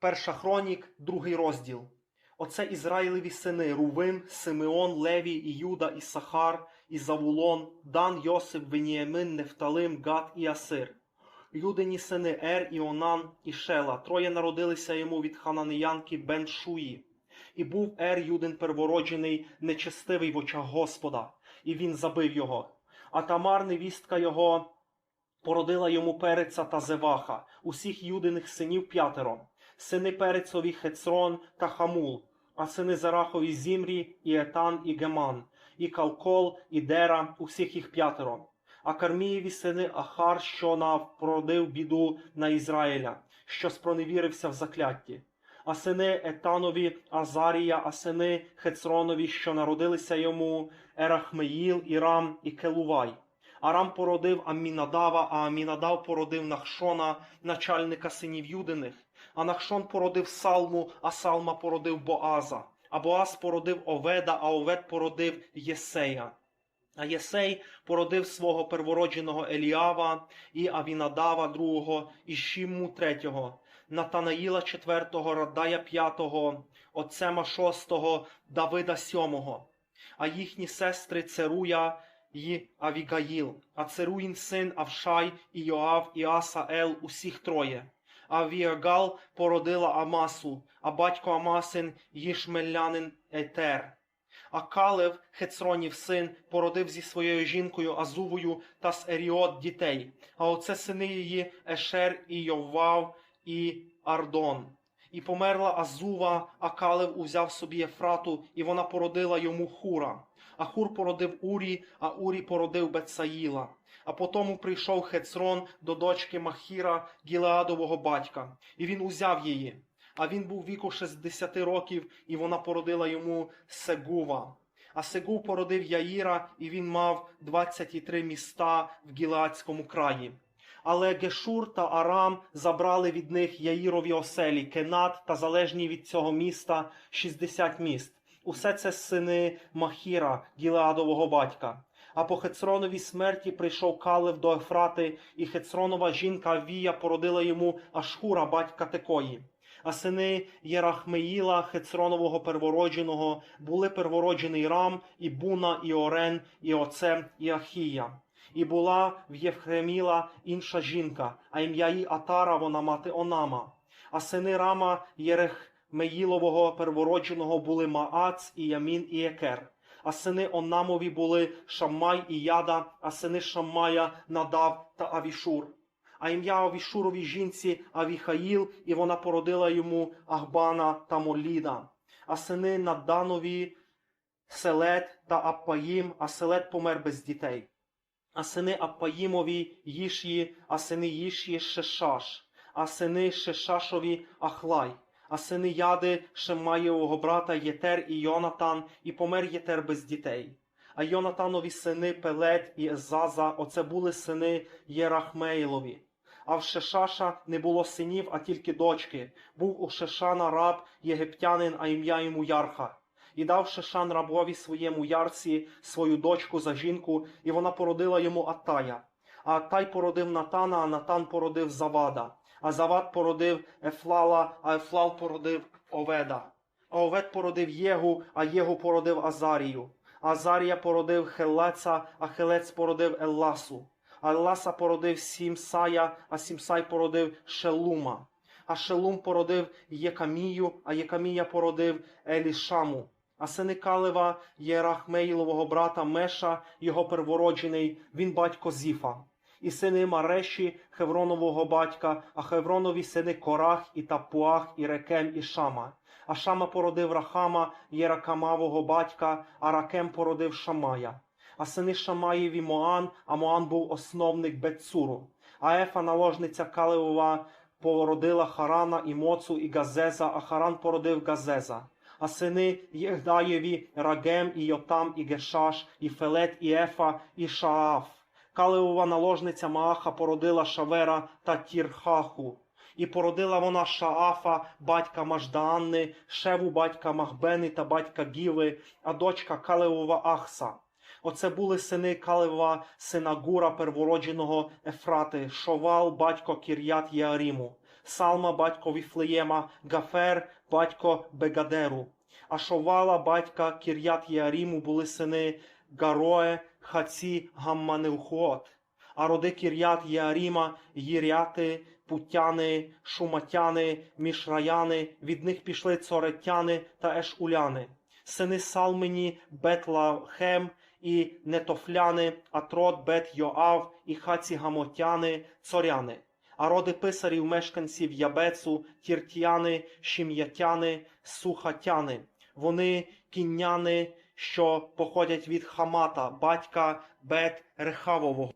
Перша хронік, другий розділ. Оце Ізраїлеві сини Рувим, Симеон, Леві, і Юда, і Сахар, і Завулон, Дан, Йосип, Веніамин, Нефталим, Гад і Асир. Юдині сини Ер, і Онан, і Шела. Троє народилися йому від хананеянки Бен Шуї. І був Ер Юдин первороджений, нечестивий в очах Господа, і він забив його. А Тамар, невістка його, породила йому переця та Зеваха, усіх юдиних синів п'ятеро, сини перецові Хецрон та Хамул, а сини Зарахові Зімрі, і Етан, і Геман, і Калкол, і Дера, усіх їх п'ятеро. А Кармієві сини Ахар, що навпродив біду на Ізраїля, що спроневірився в закляття. А сини Етанові Азарія, а сини Хецронові, що народилися йому, Ерахмеїл, Ірам і Келувай. Арам породив Аммінадава, а Амінадав породив Нахшона, начальника синів Юдиних. А Нахшон породив Салму, а Салма породив Боаза. А Боаз породив Оведа, а Овед породив Єсея. А Єсей породив свого первородженого Еліава, і Авінадава другого, і Шімму третього, Натанаїла четвертого, Радая п'ятого, Оцема шостого, Давида сьомого. А їхні сестри Церуя і Авігаїл, а Церуїн син Авшай, і Йоав, і Асаел, усіх троє. Авіагал породила Амасу, а батько Амасин Їшмелянин Етер. А Калев, Хецронів син, породив зі своєю жінкою Азувою та з Еріот дітей. А оце сини її Ешер і Йовав і Ардон. І померла Азува, а Калев узяв собі Ефрату, і вона породила йому Хура. А Хур породив Урі, а Урі породив Бетсаїла. А потому прийшов Хецрон до дочки Махіра, Гілеадового батька, і він узяв її. А він був віку 60 років, і вона породила йому Сегува. А Сегув породив Яїра, і він мав 23 міста в Гілеадському краї. Але Гешур та Арам забрали від них Яїрові оселі, Кенат та залежні від цього міста 60 міст. Усе це сини Махіра, Гілеадового батька. А по Хецроновій смерті прийшов Калев до Ефрати, і Хецронова жінка Вія породила йому Ашхура, батька Текої. А сини Єрахмеїла, Хецронового первородженого, були первороджений Рам, і Буна, і Орен, і Оцем, і Ахія. І була в Євхреміла інша жінка, а ім'я її Атара, вона мати Онама. А сини Рама Єрехмеїлового первородженого були Маац, і Ямін, і Екер. А сини Онамові були Шаммай і Яда, а сини Шаммая Надав та Авішур. А ім'я Авішуровій жінці Авіхаїл, і вона породила йому Ахбана та Моліда. А сини Наданові Селет та Аппаїм, а Селет помер без дітей. А сини Аппаїмові Їшї, а сини Їшї Шешаш, а сини Шешашові Ахлай, а сини Яди Шемаєвого брата Єтер і Йонатан, і помер Єтер без дітей. А Йонатанові сини Пелет і Езаза, оце були сини Єрахмеїлові. А в Шешаша не було синів, а тільки дочки. Був у Шешана раб єгиптянин, а ім'я йому Ярха. І дав Шешан рабові своєму ярці свою дочку за жінку, і вона породила йому Аттая. А Аттай породив Натана, а Натан породив Завада. А Завад породив Ефлала, а Ефлал породив Оведа. А Овед породив Єгу, а Єгу породив Азарію. Азарія породив Хелеца, а Хелець породив Елласу. А Елласа породив Сімсая, а Сімсай породив Шелума. А Шелум породив Єкамію, а Єкамія породив Елішаму. А сини Калева Єрахмеїлового брата Меша, його первороджений, він батько Зіфа. І сини Мареші, Хевронового батька, а Хевронові сини Корах, і Тапуах, і Рекем, і Шама. А Шама породив Рахама, Єракамавого батька, а Ракем породив Шамая. А сини Шамаєві Моан, а Моан був основник Бетцуру. А Ефа, наложниця Калеова, породила Харана і Моцу, і Газеза, а Харан породив Газеза. А сини Єгдаєві, Рагем, і Йотам, і Гешаш, і Фелет, і Ефа, і Шааф. Калеова наложниця Мааха породила Шавера та Тірхаху. І породила вона Шаафа, батька Маждаанни, Шеву батька Махбени та батька Гіви, а дочка Калеова Ахса. Оце були сини Калева, сина Гура, первородженого Ефрати, Шовал, батько Кір'ят Єаріму. Салма батько Віфлеєма, Гафер батько Бегадеру. Ашовала батька Кір'ят Єаріму були сини Гарое, Хаці, Гамманеухот. А роди Кір'ят Єаріма, Їряти, Путяни, Шуматяни, Мішраяни, від них пішли цоретяни та ешуляни. Сини Салмені, Бетлахем і Нетофляни, Атрот, Бет Йоав і Хаці Гамотяни, цоряни. А роди писарів мешканців Ябецу, Тіртяни, Шім'ятяни, Сухатяни. Вони кінняни, що походять від Хамата, батька Бет Рехавового.